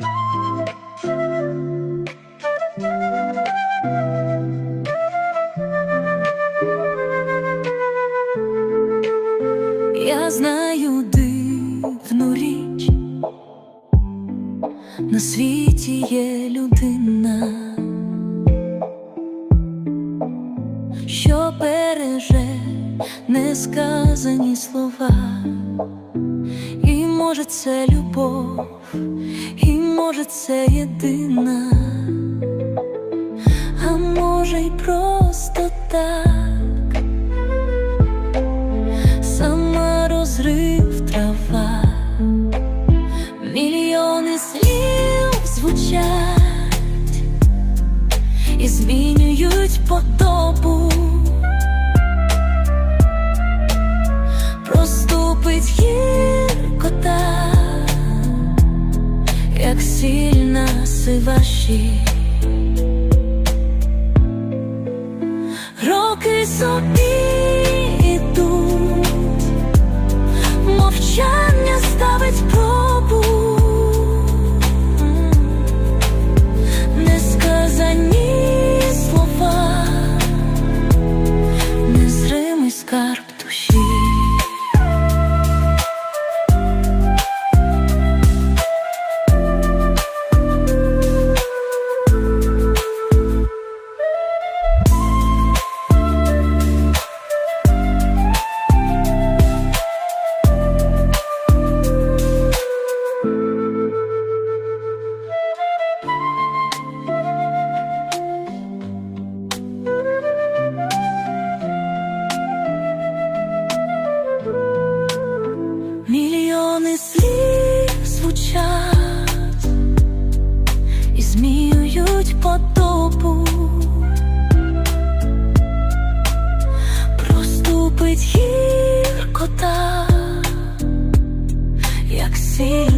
Я знаю дивну річ, на світі є людина, що береже несказані слова, і може це любов, і може це єдина, а може й просто так. Сама розрив трава, мільйони слів звучать і змінюють подобу. Як сильна сива щіль. Роки собі йдуть, мовчання ставить подобу. Проступить гіркота, як сильна